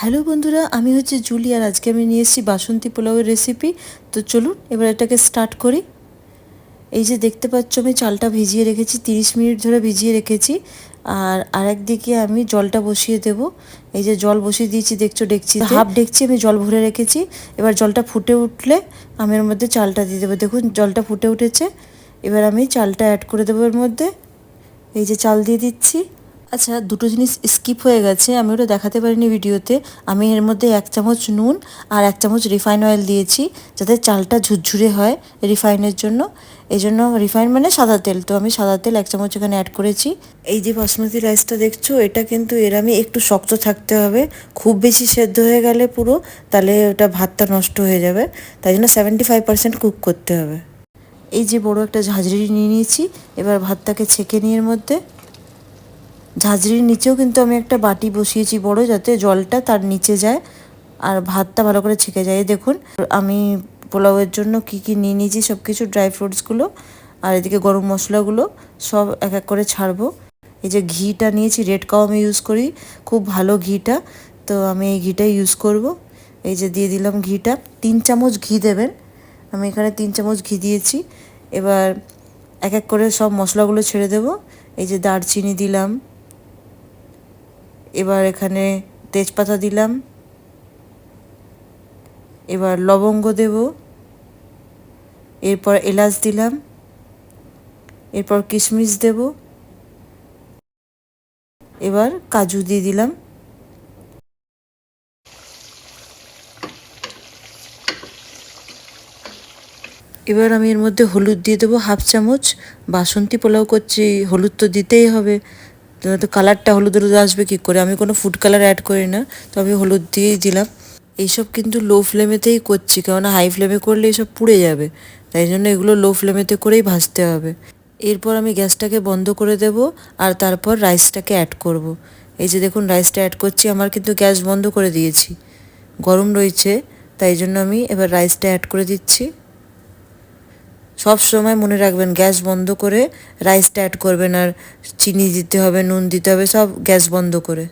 Hello বন্ধুরা, আমি হচ্ছে জুলি আর আজকে আমি নিয়ে এসেছি বাসন্তী পোলাওয়ের রেসিপি তো চলুন, এবার এটাকে স্টার্ট করি। এই যে দেখতে পাচ্ছ, আমি চালটা ভিজিয়ে রেখেছি, তিরিশ মিনিট ধরে ভিজিয়ে রেখেছি। আর আরেক দিকে আমি জলটা বসিয়ে দেব। এই যে জল বসিয়ে দিয়েছি, দেখছ ডেকচি হাফ ডেকচি আমি জল ভরে রেখেছি। এবার জলটা ফুটে উঠলে আমি এর মধ্যে চালটা দিয়ে দেবো। দেখুন, জলটা ফুটে উঠেছে। এবার আমি চালটা অ্যাড করে দেবো এর মধ্যে। এই যে চাল দিয়ে দিচ্ছি। আচ্ছা দুটো জিনিস স্কিপ হয়ে গেছে, আমি ওটা দেখাতে পারিনি ভিডিওতে। আমি এর মধ্যে এক চামচ নুন আর এক চামচ রিফাইন অয়েল দিয়েছি, যাতে চালটা ঝুরঝুরে হয় রিফাইনের জন্য। এই জন্য রিফাইন মানে সাদা তেল, তো আমি সাদা তেল এক চামচ এখানে অ্যাড করেছি। এই যে বাসমতি রাইসটা দেখছ, এটা কিন্তু এর আমি একটু শক্ত থাকতে হবে, খুব বেশি সেদ্ধ হয়ে গেলে পুরো, তাহলে ওটা ভাতটা নষ্ট হয়ে যাবে। তাই জন্য সেভেন্টি ফাইভ পার্সেন্ট কুক করতে হবে। এই যে বড় একটা ঝাঁঝরি নিয়ে নিয়েছি, এবার ভাতটাকে ছেঁকে নিয়ে এর মধ্যে। ঝাঁঝরির নিচেও কিন্তু আমি একটা বাটি বসিয়েছি বড় যাতে জলটা তার নিচে যায় আর ভাতটা ভালো করে ছেঁকে যায়। দেখুন, আমি পোলাওয়ের জন্য কি কি নিয়ে নিয়েছি সব কিছু ড্রাই ফ্রুটসগুলো আর এদিকে গরম মশলাগুলো সব এক এক করে ছাড়বো। এই যে ঘিটা নিয়েছি রেড কাও আমি ইউজ করি, খুব ভালো ঘিটা। তো আমি এই ঘিটাই ইউজ করব। এই যে দিয়ে দিলাম ঘিটা। তিন চামচ ঘি দেবেন। আমি এখানে তিন চামচ ঘি দিয়েছি। এবার এক এক করে সব মশলাগুলো ছেড়ে দেব। এই যে দারচিনি দিলাম। এবার এখানে তেজপাতা দিলাম। এবার লবঙ্গ দেব। এরপর এলাচ দিলাম। এরপর কিশমিশ দেব। এবার কাজু দিয়ে দিলাম। এবার আমি এর মধ্যে হলুদ দিয়ে দেবো হাফ চামচ। বাসন্তী পোলাও করছি, হলুদ তো দিতেই হবে। তো কালারটা হলুদ হলুদ আসবে কী করে? আমি কোনো ফুড কালার অ্যাড করি না তো আমি হলুদ দিয়েই দিলাম। এইসব কিন্তু লো ফ্লেমেতেই করছি, কেননা হাই ফ্লেমে করলে এসব পুড়ে যাবে। তাই জন্য এগুলো লো ফ্লেমেতে করেই ভাজতে হবে। এরপর আমি গ্যাসটাকে বন্ধ করে দেব, আর তারপর রাইসটাকে অ্যাড করব। এই যে দেখুন রাইসটা অ্যাড করছি, আমার কিন্তু গ্যাস বন্ধ করে দিয়েছি। গরম রয়েছে, তাই জন্য আমি এবার রাইসটা অ্যাড করে দিচ্ছি। সব সময় মনে রাখবেন, গ্যাস বন্ধ করে রাইসটা অ্যাড করবেন আর চিনি দিতে হবে, নুন দিতে হবে, সব গ্যাস বন্ধ করে।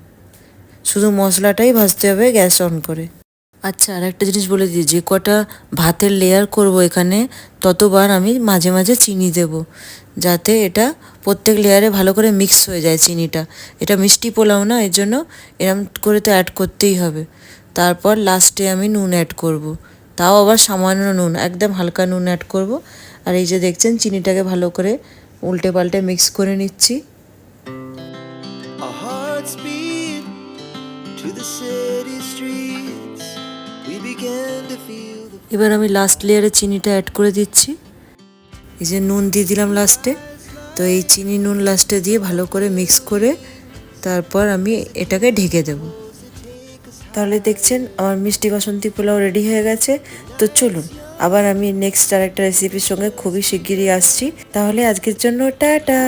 শুধু মশলাটাই ভাজতে হবে, গ্যাস অন করে। আচ্ছা আর একটা জিনিস বলে দিই, যে কটা ভাতের লেয়ার করব এখানে, ততবার আমি মাঝে মাঝে চিনি দেব, যাতে এটা প্রত্যেক লেয়ারে ভালো করে মিক্স হয়ে যায় চিনিটা। এটা মিষ্টি পোলাও না, এর জন্য এরম করে তো অ্যাড করতেই হবে। তারপর লাস্টে আমি নুন অ্যাড করব। তাও আবার সামান্য নুন একদম হালকা নুন অ্যাড করব। আর এই যে দেখছেন চিনিটাকে ভালো করে উল্টে পাল্টে মিক্স করে নিচ্ছি। এবার আমি লাস্ট লেয়ারে চিনিটা অ্যাড করে দিচ্ছি। এই যে নুন দিয়ে দিলাম লাস্টে তো এই চিনি নুন লাস্টে দিয়ে ভালো করে মিক্স করে তারপর আমি এটাকে ঢেকে দেব। তাহলে দেখছেন আমার মিষ্টি বাসন্তী পোলাও রেডি হয়ে গেছে। তো চলুন, আবার আমি নেক্সট আর একটা রেসিপির সঙ্গে খুবই শিগগিরই আসছি। তাহলে আজকের জন্য টাটা!